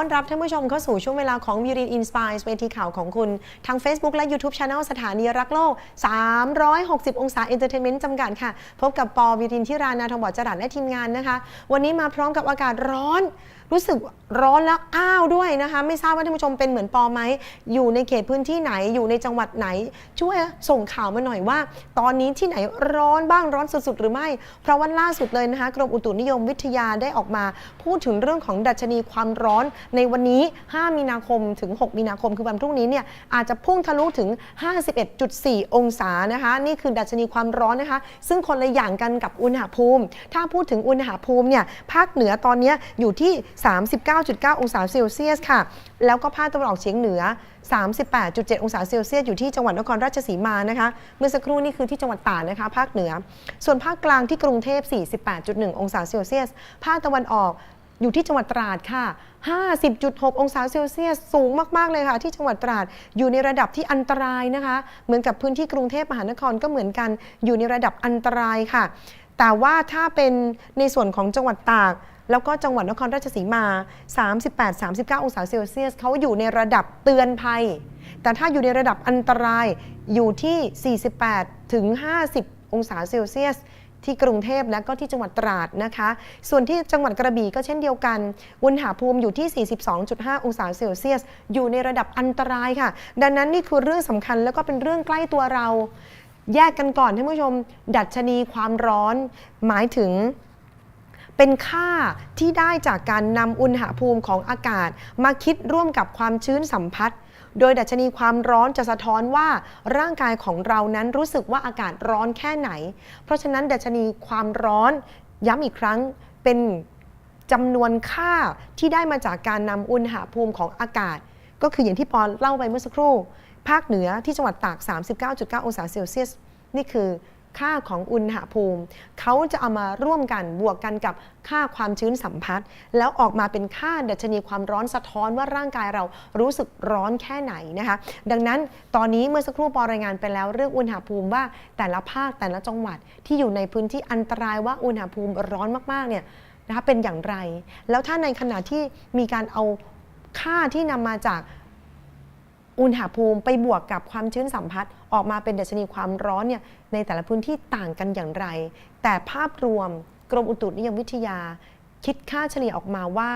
อนรับท่านผู้ชมเข้าสู่ช่วงเวลาของวีรินอินสปายเวทีข่าวของคุณ ทาง Facebook และ YouTube Channel สถานีรักโลก 360 องศาเอนเตอร์เทนเมนต์จำกัดค่ะ พบกับปอวีรินที่รานาทองบอดจรัสและทีมงานนะคะ วันนี้มาพร้อมกับอากาศร้อน รู้สึกร้อนแล้วอ้าวด้วยนะคะ ไม่ทราบว่าท่านผู้ชมเป็นเหมือนปอไหม อยู่ในเขตพื้นที่ไหนอยู่ในจังหวัดไหน ช่วยส่งข่าวมาหน่อยว่า ตอนนี้ที่ไหนร้อนบ้างร้อนสุดๆหรือไม่ เพราะว่าล่าสุดเลยนะคะกรมอุตุนิยมวิทยาได้ออกมา พูดถึงเรื่องของดัชนีความร้อนในวันนี้ 5 มีนาคมถึง 6 มีนาคมคือวันพรุ่งนี้เนี่ยอาจจะพุ่งทะลุถึง 51.4 องศานะคะ นี่คือดัชนีความร้อนนะคะ ซึ่งคนละอย่างกันกับอุณหภูมิ ถ้าพูดถึงอุณหภูมิเนี่ยภาคเหนือตอนนี้อยู่ที่ 39.9 องศาเซลเซียสค่ะ แล้วก็ภาคตะวันออกเฉียงเหนือ 38.7 องศาเซลเซียสอยู่ที่จังหวัดนครราชสีมานะคะ เมื่อสักครู่นี่คือที่จังหวัดตาดนะคะ ภาคเหนือ ส่วนภาคกลางที่กรุงเทพ 48.1 องศาเซลเซียส ภาคตะวันออก อยู่ที่จังหวัดตราดค่ะ 50.6 องศาเซลเซียสสูงมาก ๆ เลยค่ะ ที่จังหวัดตราดอยู่ในระดับที่อันตรายนะคะ เหมือนกับพื้นที่กรุงเทพมหานครก็เหมือนกัน อยู่ในระดับอันตรายค่ะ แต่ว่าถ้าเป็นในส่วนของจังหวัดตากแล้วก็จังหวัดนครราชสีมา 38-39 องศาเซลเซียสเขาอยู่ในระดับเตือนภัย แต่ถ้าอยู่ในระดับอันตรายอยู่ที่ 48ถึง50 องศาเซลเซียส ที่กรุงเทพและก็ที่จังหวัดตราดนะคะ ส่วนที่จังหวัดกระบี่ก็เช่นเดียวกันอุณหภูมิอยู่ที่ 42.5 องศาเซลเซียส อยู่ในระดับอันตรายค่ะ ดังนั้นนี่คือเรื่องสำคัญแล้วก็เป็นเรื่องใกล้ตัวเรา แยกกันก่อนท่านผู้ชม ดัชนีความร้อน หมายถึงเป็นค่าที่ได้จากการนำอุณหภูมิของอากาศ มาคิดร่วมกับความชื้นสัมผัส โดยดัชนีความร้อนจะสะท้อนว่าร่างกายของเรานั้นรู้สึกว่าอากาศร้อนแค่ไหน เพราะฉะนั้นดัชนีความร้อนย้ำอีกครั้งเป็นจำนวนค่าที่ได้มาจากการนำอุณหภูมิของอากาศ ก็คืออย่างที่ปอนเล่าไปเมื่อสักครู่ ภาคเหนือที่จังหวัดตาก 39.9 องศาเซลเซียส นี่คือ ค่าของอุณหภูมิ เขาจะเอามาร่วมกันบวกกันกับค่าความชื้นสัมผัส แล้วออกมาเป็นค่าดัชนีความร้อนสะท้อนว่าร่างกายเรารู้สึกร้อนแค่ไหนนะคะ ดังนั้นตอนนี้เมื่อสักครู่ปอรายงานไปแล้วเรื่องอุณหภูมิว่าแต่ละภาคแต่ละจังหวัดที่อยู่ในพื้นที่อันตรายว่าอุณหภูมิร้อนมากๆเนี่ยนะคะเป็นอย่างไร แล้วถ้าในขณะที่มีการเอาค่าที่นำมาจากอุณหภูมิไปบวกกับความชื้นสัมผัส ออกมาเป็นดัชนีความร้อนเนี่ยในแต่ละพื้นที่ต่างกันอย่างไร แต่ภาพรวมกรมอุตุนิยมวิทยา คิดค่าเฉลี่ยออกมาว่า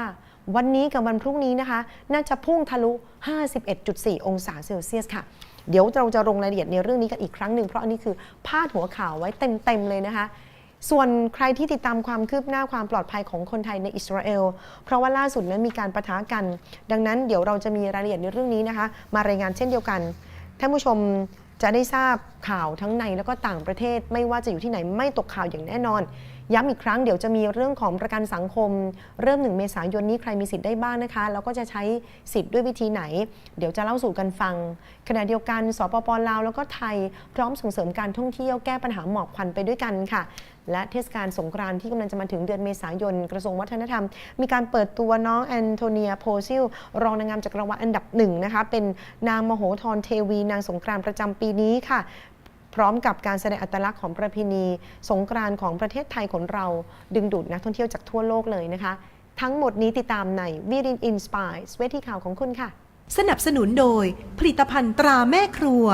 วันนี้กับวันพรุ่งนี้นะคะ น่าจะพุ่งทะลุ 51.4 องศาเซลเซียสค่ะเดี๋ยวเราจะลงรายละเอียดในเรื่องนี้กันอีกครั้งหนึ่งเพราะอันนี้คือพาดหัวข่าวไว้เต็มๆเลยนะคะ ส่วนใครที่ติดตามความคืบหน้าความปลอดภัยของคนไทยในอิสราเอล เพราะว่าล่าสุดนั้นมีการประทะกัน ดังนั้นเดี๋ยวเราจะมีรายละเอียดในเรื่องนี้นะคะ มารายงานเช่นเดียวกันท่านผู้ชม จะได้ทราบข่าวทั้งในแล้วก็ต่างประเทศ ไม่ว่าจะอยู่ที่ไหนไม่ตกข่าวอย่างแน่นอน ย้ำอีกครั้งเดี๋ยวจะมีเรื่องของประกันสังคม เริ่มหนึ่งเมษายนนี้ใครมีสิทธิ์ได้บ้างนะคะ แล้วก็จะใช้สิทธิ์ด้วยวิธีไหน เดี๋ยวจะเล่าสู่กันฟัง ขณะเดียวกันสปปลาวแล้วก็ไทยพร้อมส่งเสริมการท่องเที่ยวแก้ปัญหาหมอกควันไปด้วยกันค่ะ และเทศกาลสงกรานต์ที่กำลังจะมาถึงเดือนเมษายนกระทรวงวัฒนธรรม มีการเปิดตัวน้องแอนโทเนียโพซิลรองนางงามจักรวาลอันดับหนึ่งนะคะเป็นนางมโหธรเทวีนางสงกรานต์ประจำปีนี้ค่ะพร้อมกับการแสดงอัตลักษณ์ของประเพณีสงกรานต์ของประเทศไทยของเราดึงดูดนักท่องเที่ยวจากทั่วโลกเลยนะคะ ทั้งหมดนี้ติดตามในวิรินอินสปายเวทีข่าวของคุณค่ะ สนับสนุนโดยผลิตภัณฑ์ตราแม่ครัว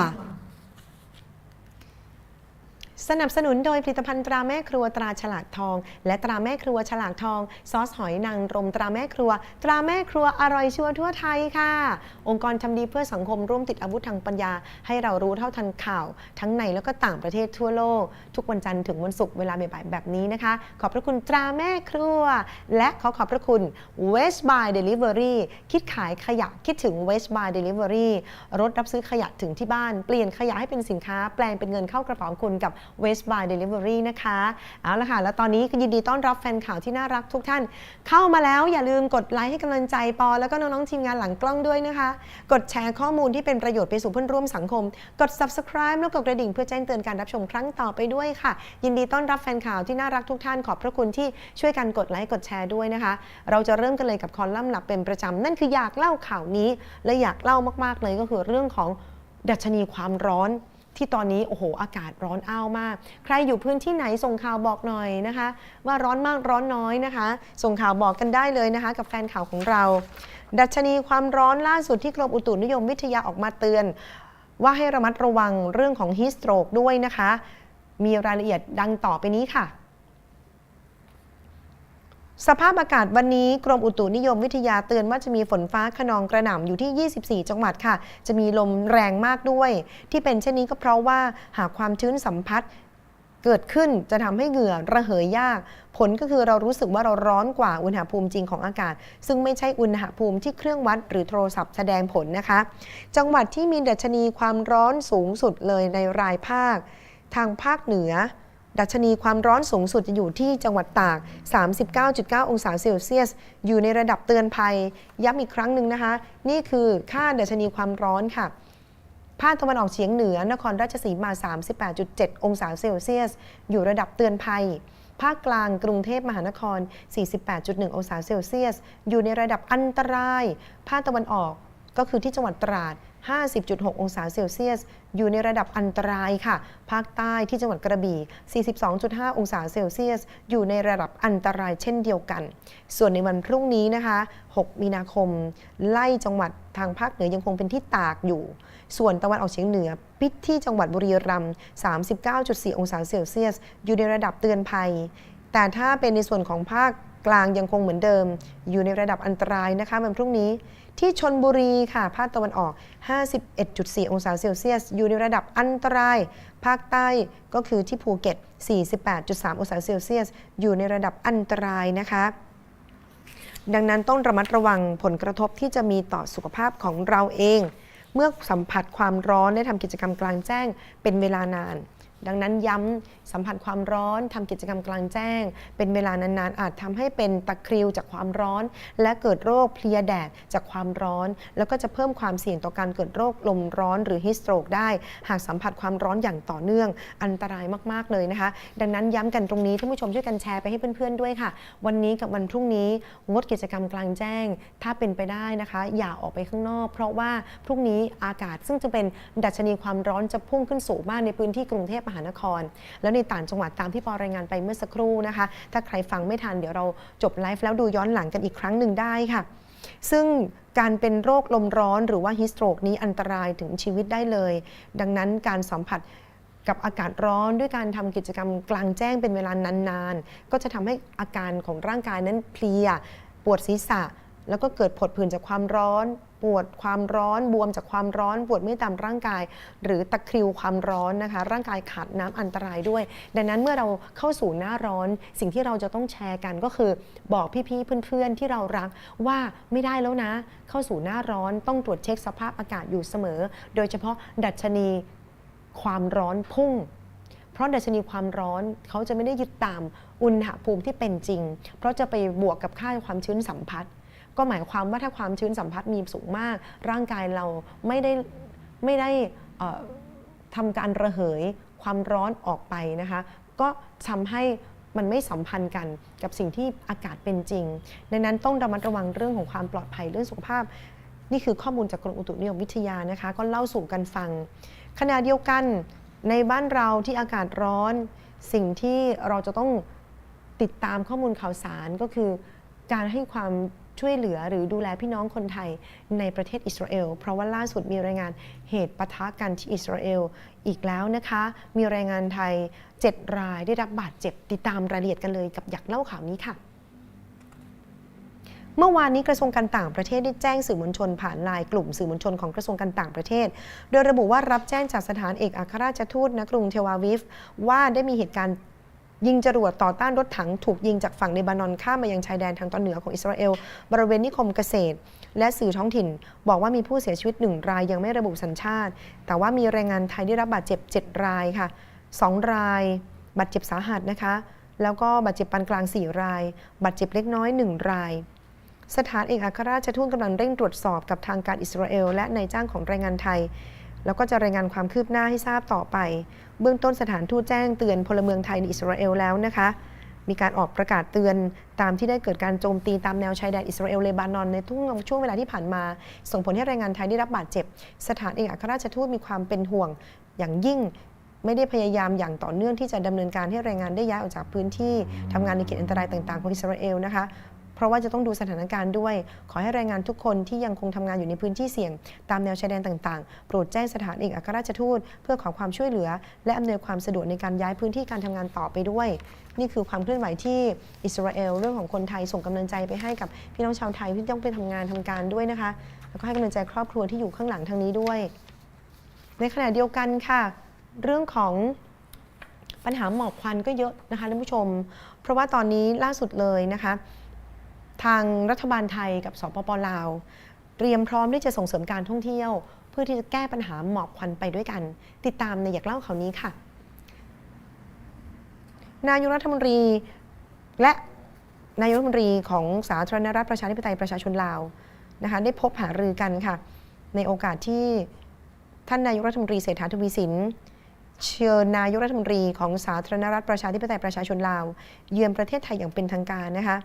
สนับสนุนโดยผลิตภัณฑ์ตราแม่ครัวตราฉลากทอง และตราแม่ครัวฉลากทอง ซอสหอยนางรมตราแม่ครัว ตราแม่ครัวอร่อยชัวทั่วไทยค่ะ องค์กรทำดีเพื่อสังคมร่วมติดอาวุธทางปัญญา ให้เรารู้เท่าทันข่าว ทั้งในแล้วก็ต่างประเทศทั่วโลก ทุกวันจันทร์ถึงวันศุกร์เวลาบ่ายๆแบบนี้นะคะ ขอบพระคุณตราแม่ครัว และขอขอบพระคุณ West by Delivery คิดขายขยะคิดถึง West by Delivery รถรับซื้อขยะถึงที่บ้านเปลี่ยนขยะให้เป็นสินค้า แปลงเป็นเงินเข้ากระเป๋าคุณกับ West by Delivery นะคะเอาละค่ะแล้วตอนนี้ยินดีต้อนรับแฟนข่าวที่น่ารักทุกท่าน เข้ามาแล้วอย่าลืมกดไลค์ให้กำลังใจปอ แล้วก็น้องๆทีมงานหลังกล้องด้วยนะคะ กดแชร์ข้อมูลที่เป็นประโยชน์ไปสู่เพื่อนร่วมสังคม กด subscribe แล้วกดกระดิ่งเพื่อแจ้งเตือนการรับชมครั้งต่อไปด้วยค่ะ ยินดีต้อนรับแฟนข่าวที่น่ารักทุกท่านขอบพระคุณที่ช่วยกันกดไลค์กดแชร์ด้วยนะคะ เราจะเริ่มกันเลยกับคอลัมน์หลักเป็นประจำนั่นคืออยากเล่าข่าวนี้ และอยากเล่ามากๆเลยก็คือเรื่องของดัชนีความร้อน ที่ตอนนี้โอ้โหอากาศร้อนอ้าวมาก ใครอยู่พื้นที่ไหนส่งข่าวบอกหน่อยนะคะ ว่าร้อนมากร้อนน้อยนะคะ ส่งข่าวบอกกันได้เลยนะคะ กับแฟนข่าวของเรา ดัชนีความร้อนล่าสุดที่กรมอุตุนิยมวิทยาออกมาเตือน ว่าให้ระมัดระวังเรื่องของฮีสโตรกด้วยนะคะ มีรายละเอียดดังต่อไปนี้ค่ะ สภาพอากาศวันนี้กรมอุตุนิยมวิทยาเตือนว่าจะมีฝนฟ้าขนองกระหน่ำอยู่ที่ 24 จังหวัดค่ะ จะมีลมแรงมากด้วย ที่เป็นเช่นนี้ก็เพราะว่าหากความชื้นสัมผัสเกิดขึ้นจะทำให้เหงื่อระเหยยาก ผลก็คือเรารู้สึกว่าเราร้อนกว่าอุณหภูมิจริงของอากาศ ซึ่งไม่ใช่อุณหภูมิที่เครื่องวัดหรือโทรศัพท์แสดงผลนะคะ จังหวัดที่มีดัชนีความร้อนสูงสุดเลยในรายภาค ทางภาคเหนือ ดัชนีความร้อนสูงสุดจะอยู่ที่จังหวัดตาก 39.9 องศาเซลเซียส อยู่ในระดับเตือนภัย ย้ำอีกครั้งหนึ่งนะคะ นี่คือค่าดัชนีความร้อนค่ะ ภาคตะวันออกเฉียงเหนือ นครราชสีมา 38.7 องศาเซลเซียส อยู่ระดับเตือนภัย ภาคกลางกรุงเทพมหานคร 48.1 องศาเซลเซียส อยู่ในระดับอันตราย ภาคตะวันออกก็คือที่จังหวัดตราด 50.6 องศาเซลเซียส อยู่ในระดับอันตรายค่ะ ภาคใต้ที่จังหวัดกระบี่ 42.5 องศาเซลเซียส อยู่ในระดับอันตรายเช่นเดียวกัน ส่วนในวันพรุ่งนี้นะคะ 6 มีนาคม ไล่จังหวัดทางภาคเหนือยังคงเป็นที่ตากอยู่ ส่วนตะวันออกเฉียงเหนือปิดที่จังหวัดบุรีรัมย์39.4 องศาเซลเซียส อยู่ในระดับเตือนภัย แต่ถ้าเป็นในส่วนของภาคกลางยังคงเหมือนเดิม อยู่ในระดับอันตรายนะคะวันพรุ่งนี้ ที่ชนบุรีค่ะ ภาคตะวันออก 51.4 องศาเซลเซียส อยู่ในระดับอันตราย ภาคใต้ก็คือที่ภูเก็ต 48.3 องศาเซลเซียส อยู่ในระดับอันตรายนะคะดังนั้นต้องระมัดระวังผลกระทบที่จะมีต่อสุขภาพของเราเอง เมื่อสัมผัสความร้อนได้ทำกิจกรรมกลางแจ้งเป็นเวลานาน ดังนั้นย้ำสัมผัสความร้อนทำกิจกรรมกลางแจ้ง เป็นเวลานานๆ อาจทำให้เป็นตะคริวจากความร้อน และเกิดโรคเพลียแดดจากความร้อน แล้วก็จะเพิ่มความเสี่ยงต่อการเกิดโรคลมร้อนหรือฮิสโตรกได้ หากสัมผัสความร้อนอย่างต่อเนื่อง อันตรายมากๆเลยนะคะ ดังนั้นย้ำกันตรงนี้ท่านผู้ชมช่วยกันแชร์ไปให้เพื่อนๆด้วยค่ะ วันนี้กับวันพรุ่งนี้งดกิจกรรมกลางแจ้ง ถ้าเป็นไปได้นะคะ อย่าออกไปข้างนอก เพราะว่าพรุ่งนี้อากาศซึ่งจะเป็นดัชนีความร้อนจะพุ่งขึ้นสูงมากในพื้นที่กรุงเทพหานคร แล้วในต่างจังหวัดตามที่ปอรายงานไปเมื่อสักครู่นะคะ ถ้าใครฟังไม่ทันเดี๋ยวเราจบไลฟ์แล้วดูย้อนหลังกันอีกครั้งหนึ่งได้ค่ะ ซึ่งการเป็นโรคลมร้อนหรือว่าฮิสโตรกนี้อันตรายถึงชีวิตได้เลย ดังนั้นการสัมผัสกับอากาศร้อนด้วยการทำกิจกรรมกลางแจ้งเป็นเวลานานๆ ก็จะทำให้อาการของร่างกายนั้นเพลีย ปวดศีรษะ แล้วก็เกิดผดผื่นจากความร้อน ปวดความร้อนบวมจากความร้อนปวดเมื่อยตามร่างกาย หรือตะคริวความร้อนนะคะ ร่างกายขาดน้ำอันตรายด้วย ดังนั้นเมื่อเราเข้าสู่หน้าร้อน สิ่งที่เราจะต้องแชร์กันก็คือบอกพี่ๆเพื่อนๆที่เรารักว่าไม่ได้แล้วนะ เข้าสู่หน้าร้อนต้องตรวจเช็คสภาพอากาศอยู่เสมอ โดยเฉพาะดัชนีความร้อนพุ่งเพราะดัชนีความร้อนเขาจะไม่ได้ยึดตามอุณหภูมิที่เป็นจริง เพราะจะไปบวกกับค่าความชื้นสัมผัส ก็หมายความว่าถ้าความชื้นสัมผัสมีสูงมาก ร่างกายเราไม่ได้ไม่ได้ทำการระเหยความร้อนออกไปนะคะ ก็ทำให้มันไม่สัมพันธ์กันกับสิ่งที่อากาศเป็นจริง ดังนั้นต้องระมัดระวังเรื่องของความปลอดภัยเรื่องสุขภาพ นี่คือข้อมูลจากกรมอุตุนิยมวิทยานะคะ ก็เล่าสู่กันฟัง ขณะเดียวกันในบ้านเราที่อากาศร้อน สิ่งที่เราจะต้องติดตามข้อมูลข่าวสารก็คือ การให้ความ ช่วยเหลือหรือดูแลพี่น้องคนไทยในประเทศอิสราเอล เพราะว่าล่าสุดมีรายงานเหตุปะทะกันที่อิสราเอลอีกแล้วนะคะ มีรายงานไทย 7 รายได้รับบาดเจ็บติดตามรายละเอียดกันเลยกับอยากเล่าข่าวนี้ค่ะเมื่อวานนี้กระทรวงการต่างประเทศได้แจ้งสื่อมวลชนผ่านไลน์กลุ่มสื่อมวลชนของกระทรวงการต่างประเทศ โดยระบุว่ารับแจ้งจากสถานเอกอัครราชทูตณกรุงเทวาวิฟว่าได้มีเหตุการณ์ ยิงจรวดต่อต้านรถถังถูกยิงจากฝั่งเลบานอนข้ามมายังชายแดนทางตอนเหนือของอิสราเอล บริเวณนิคมเกษตร และสื่อท้องถิ่น บอกว่ามีผู้เสียชีวิตหนึ่งรายยังไม่ระบุสัญชาติ แต่ว่ามีแรงงานไทยได้รับบาดเจ็บ 7 รายค่ะ 2 รายบาดเจ็บสาหัสนะคะ แล้วก็บาดเจ็บปานกลาง 4 รายบาดเจ็บเล็กน้อย 1 รายสถานเอกอัครราชทูตกำลังเร่งตรวจสอบกับทางการอิสราเอลและนายจ้างของแรงงานไทย แล้วก็จะรายงานความคืบหน้าให้ทราบต่อไป เบื้องต้นสถานทูตแจ้งเตือนพลเมืองไทยในอิสราเอลแล้วนะคะ มีการออกประกาศเตือนตามที่ได้เกิดการโจมตีตามแนวชายแดนอิสราเอลเลบานอนในทุกช่วงเวลาที่ผ่านมา ส่งผลให้แรงงานไทยได้รับบาดเจ็บ สถานเอกอัครราชทูตมีความเป็นห่วงอย่างยิ่งไม่ได้พยายามอย่างต่อเนื่องที่จะดำเนินการให้แรงงานได้ย้ายออกจากพื้นที่ทำงานในเขตอันตรายต่าง ๆ ของอิสราเอลนะคะ เพราะว่าจะต้องดูสถานการณ์ด้วย ขอให้แรงงานทุกคนที่ยังคงทำงานอยู่ในพื้นที่เสี่ยง ตามแนวชายแดนต่างๆ โปรดแจ้งสถานเอกอัครราชทูตเพื่อขอความช่วยเหลือ และอำนวยความสะดวกในการย้ายพื้นที่การทำงานต่อไปด้วย นี่คือความเคลื่อนไหวที่อิสราเอลเรื่องของคนไทยส่งกำลังใจไปให้กับพี่น้องชาวไทยที่ต้องไปทำงานทำการด้วยนะคะ แล้วก็ให้กำลังใจครอบครัวที่อยู่ข้างหลังทางนี้ด้วย ในขณะเดียวกันค่ะ เรื่องของปัญหาหมอกควันก็เยอะนะคะท่านผู้ชม เพราะว่าตอนนี้ล่าสุดเลยนะคะ ทางรัฐบาลไทยกับสปปลาว เตรียมพร้อมที่จะส่งเสริมการท่องเที่ยว เพื่อที่จะแก้ปัญหาหมอกควันไปด้วยกัน ติดตามในอยากเล่าข่าวนี้ค่ะ นายกรัฐมนตรีและนายกรัฐมนตรีของสาธารณรัฐประชาธิปไตยประชาชนลาวนะคะได้พบหารือกันค่ะ ในโอกาสที่ท่านนายกรัฐมนตรีเศรษฐาทวีสินเชิญนายกรัฐมนตรีของสาธารณรัฐประชาธิปไตยประชาชนลาว เยือนประเทศไทยอย่างเป็นทางการนะคะ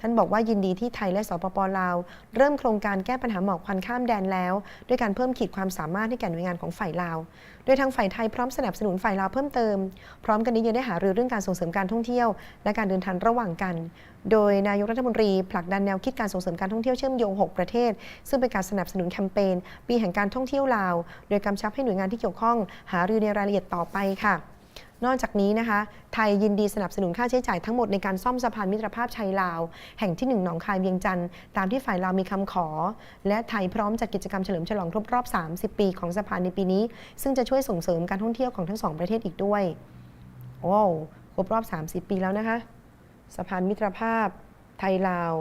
ท่านบอกว่ายินดีที่ไทยและสปปลาวเริ่มโครงการแก้ปัญหาหมอกควันข้ามแดนแล้ว ด้วยการเพิ่มขีดความสามารถให้แก่หน่วยงานของฝ่ายลาว โดยทางฝ่ายไทยพร้อมสนับสนุนฝ่ายลาวเพิ่มเติม พร้อมกันนี้ยังได้หารือเรื่องการส่งเสริมการท่องเที่ยว และการเดินทางระหว่างกัน โดยนายกรัฐมนตรีผลักดันแนวคิดการส่งเสริมการท่องเที่ยวเชื่อมโยง 6 ประเทศ ซึ่งเป็นการสนับสนุนแคมเปญปีแห่งการท่องเที่ยวลาว โดยกำชับให้หน่วยงานที่เกี่ยวข้อง หารือในรายละเอียดต่อไปค่ะ นอกจากนี้นะคะ ไทยยินดีสนับสนุนค่าใช้จ่ายทั้งหมดในการซ่อมสะพานมิตรภาพไทยลาว แห่งที่หนึ่งหนองคายเวียงจันทร์ตามที่ฝ่ายลาวมีคำขอ และไทยพร้อมจัดกิจกรรมเฉลิมฉลองครบรอบ 30 ปีของสะพานในปีนี้ ซึ่งจะช่วยส่งเสริมการท่องเที่ยวของทั้งสองประเทศอีกด้วยโอ้ครบรอบ 30 ปีแล้วนะคะสะพานมิตรภาพไทยลาว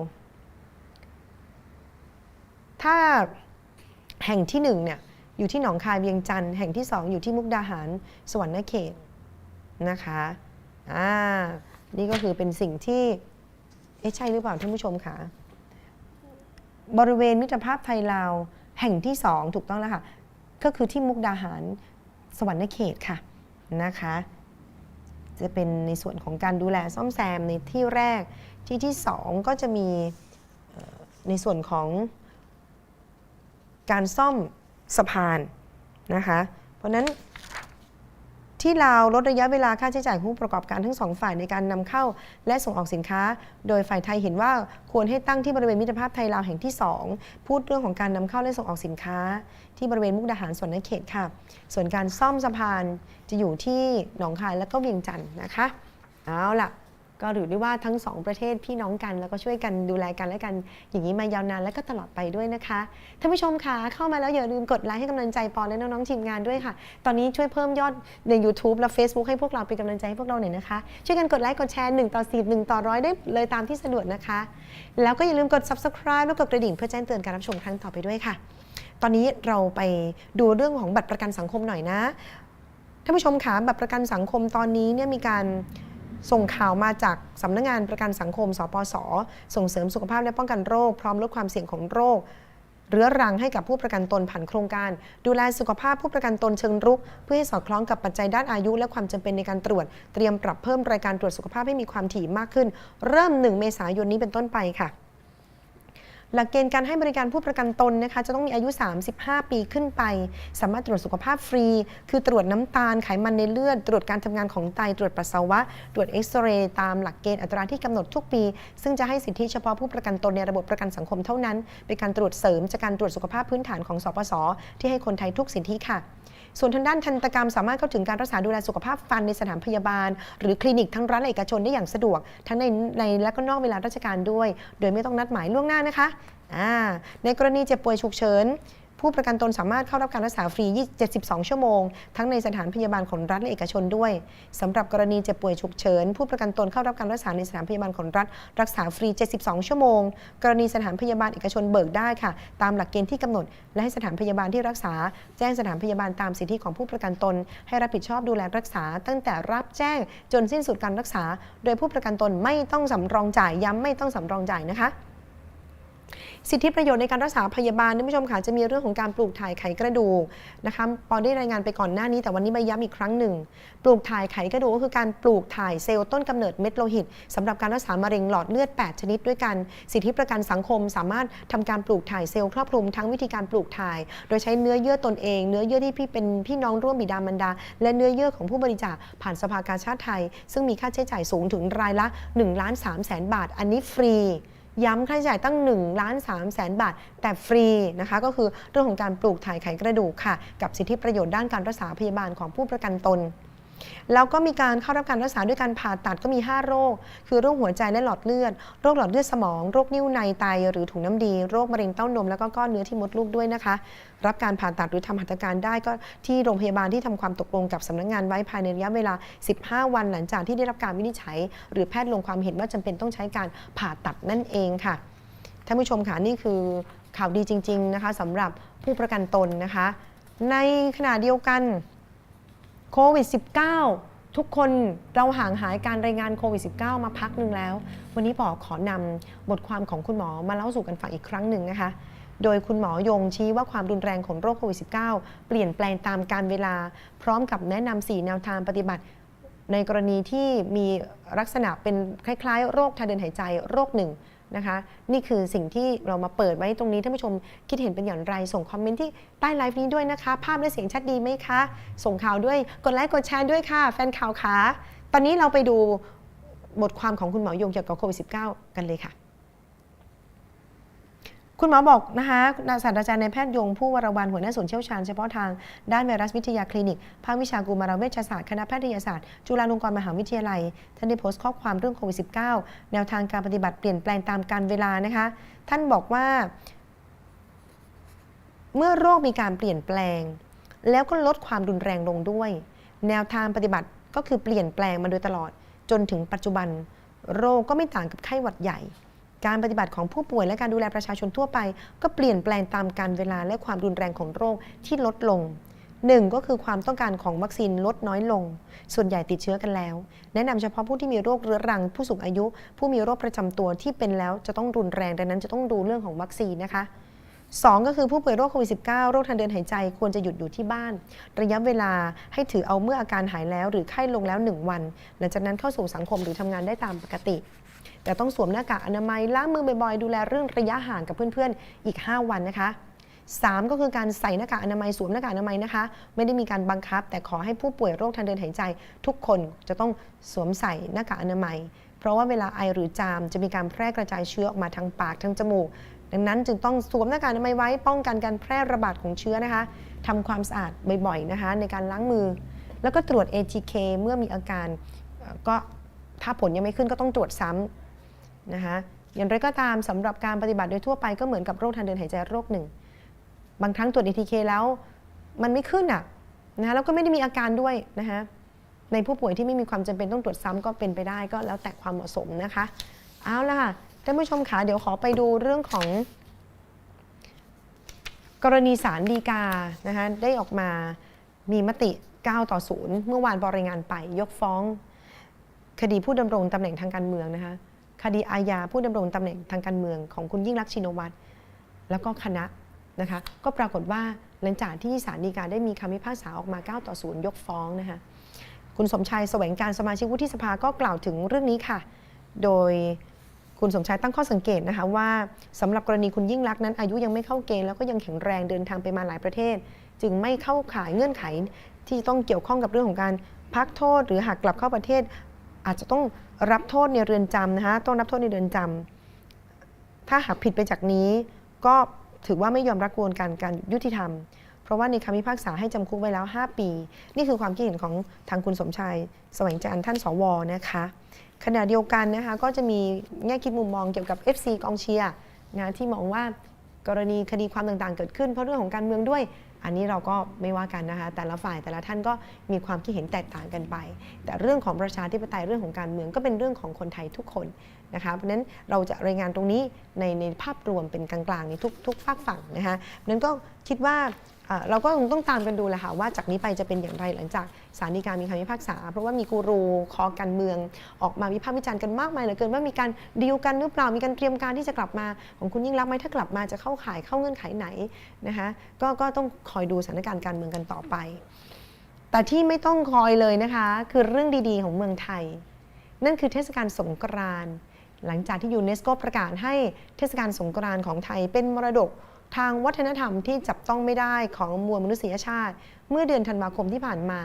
ถ้าแห่งที่หนึ่งเนี่ยอยู่ที่หนองคายเวียงจันทร์แห่งที่สองอยู่ที่มุกดาหารสวรรณเขต นะคะอ่านี่ก็คือเป็นสิ่งที่ เอ๊ะใช่หรือเปล่าท่านผู้ชมคะบริเวณมิตรภาพไทยลาวแห่งที่สองถูกต้องแล้วค่ะ ก็คือที่มุกดาหารสวรรณเขตค่ะนะคะ จะเป็นในส่วนของการดูแลซ่อมแซมในที่แรกที่ที่สองก็จะมีในส่วนของการซ่อมสะพานนะคะ เพราะนั้น ที่ลาวลดระยะเวลาค่าใช้จ่ายผู้ประกอบการทั้งสองฝ่ายในการนำเข้า และส่งออกสินค้า โดยฝ่ายไทยเห็นว่าควรให้ตั้งที่บริเวณมิตรภาพไทยลาวแห่งที่ 2 พูดเรื่องของการนำเข้าและส่งออกสินค้า ที่บริเวณมุกดาหารส่วนนเขตค่ะ ส่วนการซ่อมสะพานจะอยู่ที่หนองคายและก็เวียงจันทร์นะคะ เอาล่ะ ก็ถือได้ว่าทั้งสองประเทศพี่น้องกัน แล้วก็ช่วยกันดูแลกันและกัน อย่างนี้มายาวนานและก็ตลอดไปด้วยนะคะท่านผู้ชมคะเข้ามาแล้วอย่าลืมกดไลค์ให้กำลังใจปอและน้องๆทีมงานด้วยค่ะ ตอนนี้ช่วยเพิ่มยอดใน YouTube และ Facebook ให้พวกเราเป็นกำลังใจให้พวกเราหน่อยนะคะ ช่วยกันกดไลค์กดแชร์1ต่อ10 1ต่อร้อยได้เลยตามที่สะดวกนะคะ แล้วก็อย่าลืมกด Subscribe แล้วกดกระดิ่งเพื่อแจ้งเตือนการรับชมครั้งต่อไปด้วยค่ะ ตอนนี้เราไปดูเรื่องของบัตรประกันสังคมหน่อยนะท่านผู้ชมคะบัตรประกันสังคมตอนนี้เนี่ยมีการ ส่งข่าวมาจากสำนักงานประกันสังคม สปส ส่งเสริมสุขภาพและป้องกันโรค พร้อมลดความเสี่ยงของโรค เรื้อรังให้กับผู้ประกันตนผ่านโครงการ ดูแลสุขภาพผู้ประกันตนเชิงรุก เพื่อให้สอดคล้องกับปัจจัยด้านอายุ และความจำเป็นในการตรวจ เตรียมปรับเพิ่มรายการตรวจสุขภาพให้มีความถี่มากขึ้น เริ่ม 1 เมษายนนี้เป็นต้นไปค่ะ หลักเกณฑ์การให้บริการผู้ประกันตนนะคะจะต้องมีอายุ 35 ปีขึ้นไป สามารถตรวจสุขภาพฟรี คือตรวจน้ำตาลไขมันในเลือด ตรวจการทำงานของไตตรวจปัสสาวะ ตรวจเอ็กซเรย์ตามหลักเกณฑ์อัตราที่กำหนดทุกปี ซึ่งจะให้สิทธิเฉพาะผู้ประกันตนในระบบประกันสังคมเท่านั้น เป็นการตรวจเสริมจากการตรวจสุขภาพพื้นฐานของสปสที่ให้คนไทยทุกสิทธิค่ะ ส่วนทางด้านทันตกรรมสามารถเข้าถึงการรักษาดูแลสุขภาพฟันในสถานพยาบาล หรือคลินิกทั้งรัฐและเอกชนได้อย่างสะดวก ทั้งในในและก็นอกเวลาราชการด้วย โดยไม่ต้องนัดหมายล่วงหน้านะคะในกรณีเจ็บป่วยฉุกเฉิน ผู้ประกันตนสามารถเข้ารับการรักษาฟรี 72 ชั่วโมง ทั้งในสถานพยาบาลของรัฐและเอกชนด้วยสำหรับกรณีเจ็บป่วยฉุกเฉิน ผู้ประกันตนเข้ารับการรักษาในสถานพยาบาลของรัฐ รักษาฟรี 72 ชั่วโมง กรณีสถานพยาบาลเอกชนเบิกได้ค่ะ ตามหลักเกณฑ์ที่กำหนด และให้สถานพยาบาลที่รักษา แจ้งสถานพยาบาลตามสิทธิของผู้ประกันตน ให้รับผิดชอบดูแลรักษา ตั้งแต่รับแจ้งจนสิ้นสุดการรักษา โดยผู้ประกันตนไม่ต้องสำรองจ่ายย้ำไม่ต้องสำรองจ่ายนะคะ สิทธิประโยชน์ในการรักษาพยาบาลท่านผู้ชมค่ะจะมีเรื่องของการปลูกถ่ายไขกระดูกนะคะปอได้รายงานไปก่อนหน้านี้แต่วันนี้มาย้ำอีกครั้งหนึ่ง ปลูกถ่ายไขกระดูกก็คือการปลูกถ่ายเซลล์ต้นกำเนิดเม็ดโลหิตสำหรับการรักษามะเร็งหลอดเลือด 8 ชนิดด้วยกัน สิทธิประกันสังคม สามารถทำการปลูกถ่ายเซลล์ครอบคลุมทั้งวิธีการปลูกถ่าย โดยใช้เนื้อเยื่อตนเอง เนื้อเยื่อที่พี่เป็นพี่น้องร่วมบิดามารดา และเนื้อเยื่อของผู้บริจาคผ่านสภากาชาติไทย ซึ่งมีค่าใช้จ่ายสูงถึงรายละ1ล้าน3แสนบาท อันนี้ฟรี ย้ำค่าใช้จ่ายตั้ง1ล้าน3แสนบาท แต่ฟรีนะคะ ก็คือเรื่องของการปลูกถ่ายไขกระดูกค่ะ กับสิทธิประโยชน์ด้านการรักษาพยาบาลของผู้ประกันตน แล้วก็มีการเข้ารับการรักษาด้วยการผ่าตัดก็มี 5 โรค คือโรคหัวใจและหลอดเลือด โรคหลอดเลือดสมอง โรคนิ้วในไตหรือถุงน้ำดี โรคมะเร็งเต้านม แล้วก็ก้อนเนื้อที่มดลูกด้วยนะคะ รับการผ่าตัดหรือทำหัตถการได้ก็ที่โรงพยาบาลที่ทำความตกลงกับสำนักงานไว้ภายในระยะเวลา 15 วันหลังจากที่ได้รับการวินิจฉัย หรือแพทย์ลงความเห็นว่าจำเป็นต้องใช้การผ่าตัดนั่นเองค่ะ ท่านผู้ชมค่ะนี่คือข่าวดีจริง ๆนะคะสำหรับผู้ประกันตนนะคะ ในขณะเดียวกัน โควิด -19 ทุกคนเราห่างหายการรายงานโควิด -19 มาพักหนึ่งแล้ว วันนี้ปอขอนำบทความของคุณหมอมาเล่าสู่กันฟังอีกครั้งหนึ่งนะคะ โดยคุณหมอยงชี้ว่าความรุนแรงของโรคโควิด -19 เปลี่ยนแปลงตามการเวลา พร้อมกับแนะนำ4แนวทางปฏิบัติ ในกรณีที่มีลักษณะเป็นคล้ายๆ โรคทางเดินหายใจโรคหนึ่ง นะคะ นี่คือสิ่งที่เรามาเปิดไว้ตรงนี้ท่านผู้ชมคิดเห็นเป็นอย่างไร ส่งคอมเมนต์ที่ใต้ไลฟ์นี้ด้วยนะคะ ภาพและเสียงชัดดีไหมคะ ส่งข่าวด้วยกดไลค์กดแชร์ด้วยค่ะ แฟนข่าวขาตอนนี้เราไปดูบทความของคุณหมอยงเกี่ยวกับโควิด -19 กันเลยค่ะ คุณหมอบอกนะคะศาสตราจารย์นายแพทย์ยงผู้วรวันหัวหน้าศูนย์เชี่ยวชาญเฉพาะทางด้านไวรัสวิทยาคลินิก ภาควิชากุมารเวชศาสตร์ คณะแพทยศาสตร์ จุฬาลงกรณ์มหาวิทยาลัย ท่านได้โพสต์ข้อความเรื่องโควิด -19 แนวทางการปฏิบัติเปลี่ยนแปลงตามการเวลานะคะ ท่านบอกว่า เมื่อโรคมีการเปลี่ยนแปลง แล้วก็ลดความรุนแรงลงด้วย แนวทางปฏิบัติก็คือเปลี่ยนแปลงมาโดยตลอด จนถึงปัจจุบัน โรคก็ไม่ต่างกับไข้หวัดใหญ่ การปฏิบัติของผู้ป่วยและการดูแลประชาชนทั่วไป ก็เปลี่ยนแปลงตามการเวลาและความรุนแรงของโรคที่ลดลงหนึ่งก็คือความต้องการของวัคซีนลดน้อยลง ส่วนใหญ่ติดเชื้อกันแล้ว แนะนำเฉพาะผู้ที่มีโรคเรื้อรัง ผู้สูงอายุ ผู้มีโรคประจำตัวที่เป็นแล้วจะต้องรุนแรง ดังนั้นจะต้องดูเรื่องของวัคซีนนะคะสองก็คือผู้ป่วยโรคโควิด -19 โรคทางเดินหายใจควรจะหยุดอยู่ที่บ้าน ระยะเวลาให้ถือเอาเมื่ออาการหายแล้ว หรือไข้ลงแล้ว 1 วัน หลังจากนั้นเข้าสู่สังคมหรือทำงานได้ตามปกติ แต่ต้องสวมหน้ากากอนามัยล้างมือบ่อยๆ ดูแลเรื่องระยะห่างกับเพื่อนๆ อีก 5 วันนะคะ 3 ก็คือการใส่หน้ากากอนามัยสวมหน้ากากอนามัยนะคะ ไม่ได้มีการบังคับ แต่ขอให้ผู้ป่วยโรคทางเดินหายใจ ทุกคนจะต้องสวมใส่หน้ากากอนามัย เพราะว่าเวลาไอหรือจามจะมีการแพร่กระจายเชื้อออกมาทางปากทางจมูก ดังนั้นจึงต้องสวมหน้ากากอนามัยไว้ป้องกันการแพร่ระบาดของเชื้อนะคะทำความสะอาดบ่อยๆนะคะ ในการล้างมือ แล้วก็ตรวจ ATK เมื่อมีอาการก็ถ้าผลยังไม่ขึ้นก็ต้องตรวจซ้ำ นะคะอย่างไรก็ตามสำหรับการปฏิบัติโดยทั่วไปก็เหมือนกับโรคทางเดินหายใจโรคหนึ่ง บางครั้งตรวจ ATK แล้วมันไม่ขึ้นอะนะคะแล้วก็ไม่ได้มีอาการด้วยนะคะในผู้ป่วยที่ไม่มีความจำเป็นต้องตรวจซ้ำก็เป็นไปได้ก็แล้วแต่ความเหมาะสมนะคะเอาละค่ะท่านผู้ชมคะเดี๋ยวขอไปดูเรื่องของ กรณีสารดีกานะคะได้ออกมามีมติ 9 ต่อ 0 เมื่อวานบรายงานไปยกฟ้อง คดีผู้ดำรงตำแหน่งทางการเมืองนะคะ คดีอาญาผู้ดำรงตำแหน่งทางการเมืองของคุณยิ่งรักชินวัตรแล้วก็คณะนะคะก็ปรากฏว่าหลังจากที่ศาลฎีกาได้มีคำพิพากษาออกมา 9 ต่อ 0 ยกฟ้องนะคะคุณสมชายแสวงการสมาชิกวุฒิสภาก็กล่าวถึงเรื่องนี้ค่ะ โดยคุณสมชายตั้งข้อสังเกตนะคะว่าสำหรับกรณีคุณยิ่งรักนั้นอายุยังไม่เข้าเกณฑ์แล้วก็ยังแข็งแรงเดินทางไปมาหลายประเทศ จึงไม่เข้าข่ายเงื่อนไขที่ต้องเกี่ยวข้องกับเรื่องของการพักโทษ หรือหากกลับเข้าประเทศ อาจจะต้องรับโทษในเรือนจำนะคะต้องรับโทษในเรือนจำถ้าหากผิดไปจากนี้ ก็ถือว่าไม่ยอมรับกระบวนการการยุติธรรม เพราะว่าในคำพิพากษาให้จำคุกไว้แล้ว 5 ปี นี่คือความคิดเห็นของทางคุณสมชายแสวงจันทร์ท่านสวนะคะขณะเดียวกันนะคะก็จะมีแง่คิดมุมมองเกี่ยวกับ FC กองเชียร์นะที่มองว่ากรณีคดีความต่างๆ เกิดขึ้น เพราะเรื่องของการเมืองด้วย อันนี้เราก็ไม่ว่ากันนะคะ แต่ละฝ่ายแต่ละท่านก็มีความคิดเห็นแตกต่างกันไป แต่เรื่องของประชาธิปไตยเรื่องของการเมืองก็เป็นเรื่องของคนไทยทุกคนนะคะเพราะนั้นเราจะรายงานตรงนี้ในในภาพรวมเป็นกลางๆในทุกทุกฝากฝั่งนะคะเพราะนั้นก็คิดว่าอ่าเราก็คงต้องตามกันดูแหละค่ะว่าจากนี้ไปจะเป็นอย่างไรหลังจาก ศาลฎีกามีคำพิพากษา เพราะว่ามีกูรูคอการเมืองออกมาวิพากษ์วิจารณ์กันมากมายเหลือเกินว่ามีการดีลกันหรือเปล่ามีการเตรียมการที่จะกลับมาของคุณยิ่งรักไหมถ้ากลับมาจะเข้าข่ายเข้าเงื่อนไขไหนนะคะก็ก็ต้องคอยดูสถานการณ์การเมืองกันต่อไป แต่ที่ไม่ต้องคอยเลยนะคะ คือเรื่องดีๆ ของเมืองไทย นั่นคือเทศกาลสงกรานต์หลังจากที่ยูเนสโกประกาศให้เทศกาลสงกรานต์ของไทยเป็นมรดกทางวัฒนธรรมที่จับต้องไม่ได้ของมวลมนุษยชาติ เมื่อเดือนธันวาคมที่ผ่านมา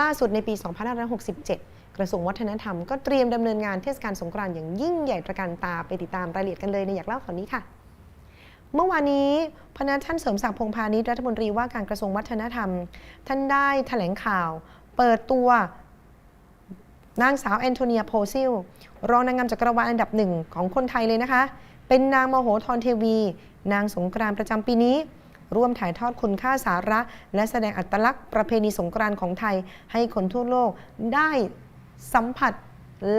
ล่าสุดในปี 2567 กระทรวงวัฒนธรรมก็เตรียมดำเนินงานเทศกาลสงกรานต์อย่างยิ่งใหญ่ตระการตาไปติดตามรายละเอียดกันเลยในอยากเล่าข่าวนี้ค่ะ เมื่อวานนี้พนักท่านเสริมศักดิ์พงพาณิชย์รัฐมนตรีว่าการกระทรวงวัฒนธรรม ท่านได้แถลงข่าว เปิดตัวนางสาวแอนโทเนียโพซิล รองนางงามจักรวาลอันดับหนึ่งของคนไทยเลยนะคะ เป็นนางมโหธรเทวี นางสงกรานต์ประจำปีนี้ ร่วมถ่ายทอดคุณค่าสาระ และแสดงอัตลักษณ์ประเพณีสงกรานต์ของไทย ให้คนทั่วโลกได้สัมผัส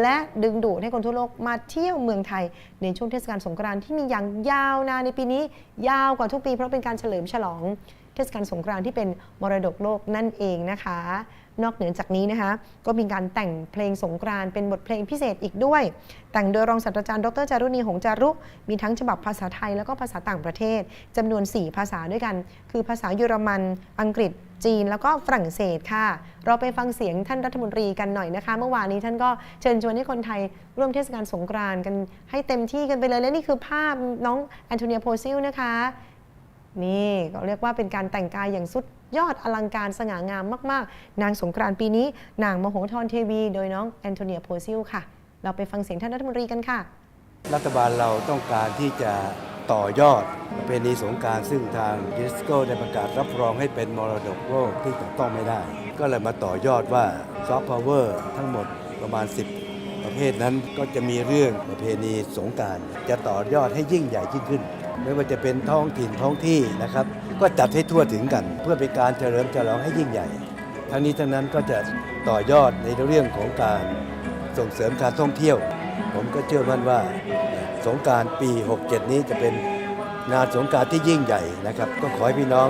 และดึงดูดให้คนทั่วโลกมาเที่ยวเมืองไทย ในช่วงเทศกาลสงกรานต์ที่มีอย่างยาวนานในปีนี้ ยาวกว่าทุกปีเพราะเป็นการเฉลิมฉลอง เทศกาลสงกรานต์ที่เป็นมรดกโลกนั่นเองนะคะ นอกเหนือจากนี้นะคะก็มีการแต่งเพลงสงกรานเป็นบทเพลงพิเศษอีกด้วย แต่งโดยรองศาสตราจารย์ดรจารุณีหงส์จารุ มีทั้งฉบับภาษาไทยแล้วก็ภาษาต่างประเทศจำนวน 4 ภาษาด้วยกัน คือภาษาเยอรมัน อังกฤษจีนแล้วก็ฝรั่งเศสค่ะ เราไปฟังเสียงท่านรัฐมนตรีกันหน่อยนะคะ เมื่อวานนี้ท่านก็เชิญชวนให้คนไทยร่วมเทศกาลสงกรานต์กันให้เต็มที่กันไปเลย และนี่คือภาพน้องแอนโทเนียโพซิลนะคะ นี่ก็เรียกว่าเป็นการแต่งกายอย่างสุดยอดอลังการสง่างามมากๆ นางสงกรานต์ปีนี้ นางมโหธรเทวี โดยน้องแอนโทเนียโพซิลค่ะ เราไปฟังเสียงท่านรัฐมนตรีกันค่ะ รัฐบาลเราต้องการที่จะต่อยอดประเพณีสงการซึ่งทางยูเนสโกได้ประกาศรับรองให้เป็นมรดกโลกที่จับต้องไม่ได้ ก็เลยมาต่อยอดว่าซอฟต์พาวเวอร์ทั้งหมดประมาณ 10 ประเภทนั้นก็จะมีเรื่องประเพณีสงการจะต่อยอดให้ยิ่งใหญ่ยิ่งขึ้น ไม่ว่าจะเป็นท้องถิ่นท้องที่นะครับ ก็จัดให้ทั่วถึงกัน เพื่อเป็นการเฉลิมฉลองให้ยิ่งใหญ่ ทั้งนี้ทั้งนั้นก็จะต่อยอดในเรื่องของการส่งเสริมการท่องเที่ยว ผมก็เชื่อมั่นว่าสงการปี 67 นี้จะเป็นงานสงการที่ยิ่งใหญ่นะครับ ก็ขอให้พี่น้อง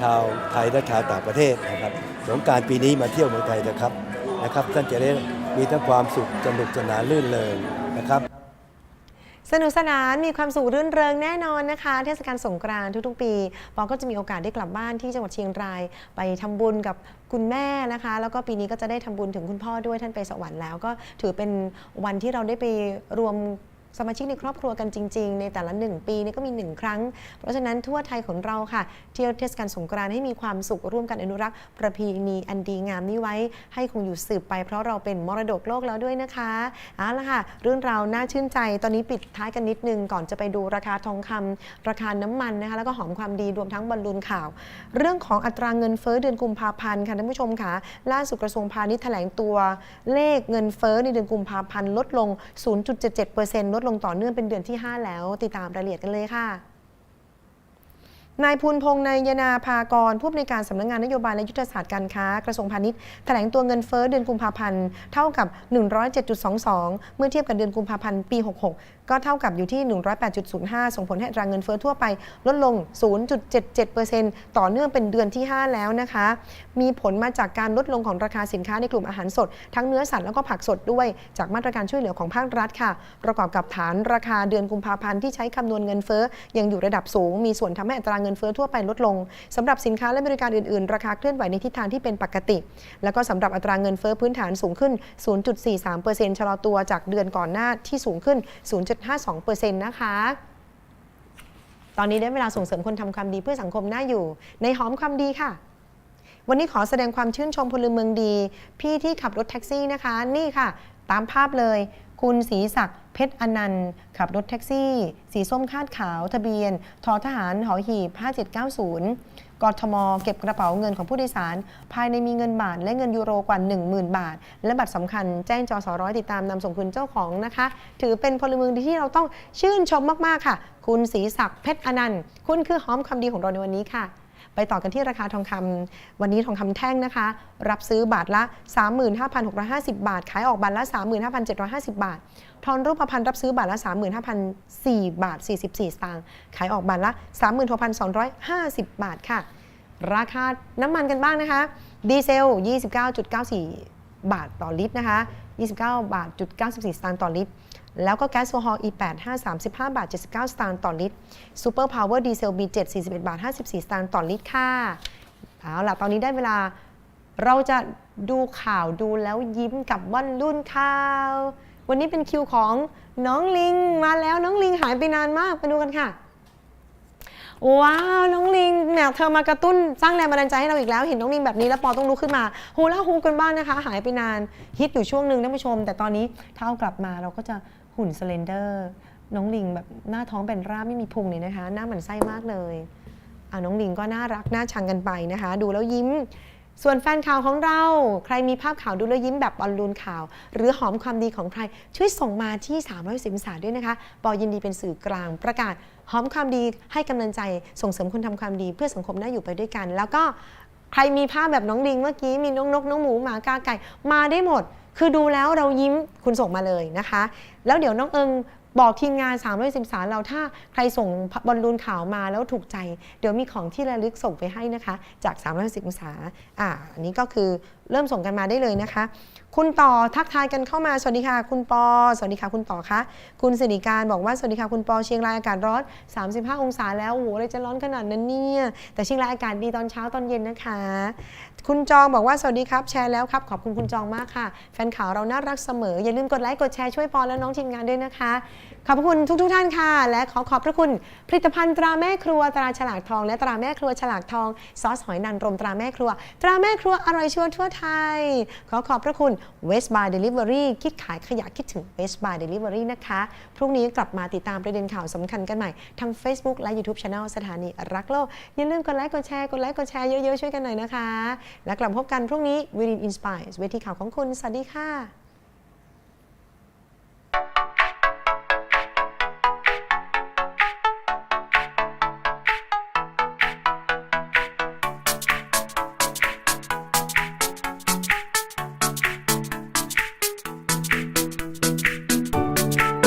ชาวไทยและชาวต่างประเทศนะครับ สงการปีนี้มาเที่ยวเมืองไทยนะครับนะครับ ท่านจะได้มีทั้งความสุขสนุกสนานลื่นเริง สนุกสนานมีความสุขรื่นเริงแน่นอนนะคะ เทศกาลสงกรานต์ทุกๆ ปี ปอก็จะมีโอกาสได้กลับบ้านที่จังหวัดเชียงราย ไปทำบุญกับคุณแม่นะคะ แล้วก็ปีนี้ก็จะได้ทำบุญถึงคุณพ่อด้วยท่านไปสวรรค์แล้ว ก็ถือเป็นวันที่เราได้ไปรวม สมาชิกในครอบครัวกันจริง ๆ ในแต่ละหนึ่งปีนี่ก็มีหนึ่งครั้ง เพราะฉะนั้นทั่วไทยของเราค่ะ เที่ยวเทศกาลสงกรานต์ให้มีความสุขร่วมกันอนุรักษ์ ประเพณีอันดีงามนี้ไว้ ให้คงอยู่สืบไปเพราะเราเป็นมรดกโลกแล้วด้วยนะคะเอาละค่ะ เรื่องราวน่าชื่นใจตอนนี้ปิดท้ายกันนิดนึงก่อนจะไปดูราคาทองคำราคาน้ำมันนะคะแล้วก็หอมความดีรวมทั้งบอลลูนข่าว เรื่องของอัตราเงินเฟ้อเดือนกุมภาพันธ์ค่ะท่านผู้ชมค่ะล่าสุดกระทรวงพาณิชย์แถลงตัว เลขเงินเฟ้อในเดือนกุมภาพันธ์ลดลง 0.77%ลดลงต่อเนื่องเป็นเดือนที่ 5 แล้ว ติดตามรายละเอียดกันเลยค่ะนายพูนพงษ์นายนาภากร ผู้อำนวยการสำนักงานนโยบายและยุทธศาสตร์การค้ากระทรวงพาณิชย์แถลงตัวเงินเฟ้อเดือนกุมภาพันธ์เท่ากับ 107.22 เมื่อเทียบกับเดือนกุมภาพันธ์ปี 66 ก็เท่ากับอยู่ที่ 108.05 ส่งผลให้อัตราเงินเฟ้อทั่วไปลดลง 0.77%ต่อเนื่องเป็นเดือนที่ 5 แล้วนะคะ มีผลมาจากการลดลงของราคาสินค้าในกลุ่มอาหารสด ทั้งเนื้อสัตว์แล้วก็ผักสดด้วย จากมาตรการช่วยเหลือของภาครัฐค่ะ ประกอบกับฐานราคาเดือนกุมภาพันธ์ที่ใช้คำนวณเงินเฟ้อยังอยู่ระดับสูง มีส่วนทำให้อัตราเงินเฟ้อทั่วไปลดลงสำหรับสินค้าและบริการอื่นๆ ราคาเคลื่อนไหวในทิศทางที่เป็นปกติ แล้วก็สำหรับอัตราเงินเฟ้อพื้นฐานสูงขึ้น 0.43%ชะลอตัวจากเดือนก่อนหน้าที่สูงขึ้น0.52%นะคะ ตอนนี้ได้เวลาส่งเสริมคนทำความดีเพื่อสังคมน่าอยู่ ในหอมความดีค่ะ วันนี้ขอแสดงความชื่นชมพลเมืองดี พี่ที่ขับรถแท็กซี่นะคะ นี่ค่ะ ตามภาพเลย คุณศรีศักดิ์เพชรอนันต์ขับรถแท็กซี่ สีส้มคาดขาว ทะเบียนทอทหารหอหีบ 5790 กทม เก็บกระเป๋าเงินของผู้โดยสาร ภายในมีเงินบาท และเงินยูโรกว่า 10,000 บาท และบัตรสำคัญแจ้งจอสร้อยติดตามนำส่งคืนเจ้าของนะคะ ถือเป็นพลเมืองดีที่เราต้องชื่นชมมาก ๆ ค่ะ คุณศรีศักดิ์เพชรอนันต์ คุณคือหอมคำดีของเราในวันนี้ค่ะ ไปต่อกันที่ราคาทองคำวันนี้ทองคำแท่งนะคะ รับซื้อบาทละ 35,650 บาท ขายออกบาทละ 35,750 บาท ทองรูปพรรณรับซื้อบาทละ 35,004บาท 44 สตางค์ขายออกบาทละ 36,250 บาทค่ะ ราคาน้ำมันกันบ้างนะคะ ดีเซล 29.94 บาทต่อลิตรนะคะ 29บาทจุด94 สตางค์ต่อลิตร แล้วก็แก๊สโซฮอล์ E85 35 บาท 79 สตางค์ต่อลิตรซูเปอร์พาวเวอร์ดีเซล B7 41 บาท 54 สตางค์ต่อลิตรค่ะเอาล่ะ ตอนนี้ได้เวลาเราจะดูข่าวดูแล้วยิ้มกับวันรุ่นข่าว วันนี้เป็นคิวของน้องลิงมาแล้วน้องลิงหายไปนานมากไปดูกันค่ะ ว้าวน้องลิงเนี่ยเธอมากระตุ้นสร้างแรงบันดาลใจให้เราอีกแล้ว เห็นน้องลิงแบบนี้แล้วปอต้องลุกขึ้นมาฮูลาฮูกันบ้างนะคะ หายไปนานฮิตอยู่ช่วงหนึ่งท่านผู้ชม แต่ตอนนี้เท้ากลับมาเราก็จะ หุ่นสเลนเดอร์ น้องลิงแบบหน้าท้องเป็นราบไม่มีพุงเลยนะคะ หน้าหมันไส้มากเลยอะน้องลิงก็น่ารักน่าชังกันไปนะคะ ดูแล้วยิ้ม ส่วนแฟนข่าวของเรา ใครมีภาพข่าวดูแล้วยิ้มแบบบอลลูนข่าว หรือหอมความดีของใคร ช่วยส่งมาที่310ศาด้วยนะคะปอยินดีเป็นสื่อกลางประกาศหอมความดีให้กำลังใจส่งเสริมคนทำความดี เพื่อสังคมน่าอยู่ไปด้วยกัน แล้วก็ใครมีภาพแบบน้องลิงเมื่อกี้มีน้องนกน้องหมูหมากาไก่มาได้หมด คือดูแล้วเรายิ้มคุณส่งมาเลยนะคะ แล้วเดี๋ยวน้องเอิงบอกทีมงาน 3 1 0สาเราถ้าใครส่งบอลลูนข่าวมาแล้วถูกใจ เดี๋ยวมีของที่ระลึกส่งไปให้นะคะ จาก 310องศาอ่าอันนี้ก็คือเริ่มส่งกันมาได้เลยนะคะ คุณต่อทักทายกันเข้ามาสวัสดีค่ะ คุณปอ สวัสดีค่ะ คุณต่อคะคุณสิริการบอกว่าสวัสดีค่ะคุณปอเชียงรายอากาศร้อน 35 องศาแล้วโอ้โหอะไรจะร้อนขนาดนั้นเนี่ยแต่เชียงรายอากาศดีตอนเช้าตอนเย็นนะคะ คุณจองบอกว่าสวัสดีครับแชร์แล้วครับขอบคุณคุณจองมากค่ะ แฟนข่าวเราน่ารักเสมออย่าลืมกดไลค์กดแชร์ช่วยปอและน้องทีมงานด้วยนะคะขอบพระคุณทุกทท่านค่ะ และขอขอบพระคุณผลิตภัณฑ์ตราแม่ครัวตราฉลากทอง และตราแม่ครัวฉลากทอง ซอสหอยนางรมตราแม่ครัว ตราแม่ครัวอร่อยชัวทั่วไทย ขอขอบพระคุณ West by Delivery คิดขายขยะคิดถึง West by Delivery นะคะ พรุ่งนี้กลับมาติดตามประเด็นข่าวสำคัญกันใหม่ทาง Facebook และ YouTube Channel สถานีรักโลก อย่าลืมกดไลค์กดแชร์กดไลค์กดแชร์เยอะๆช่วยกันหน่อยนะคะ และกลับพบกันพรุ่งนี้ Within Inspire เวทีข่าวของคุณสวัสดีค่ะ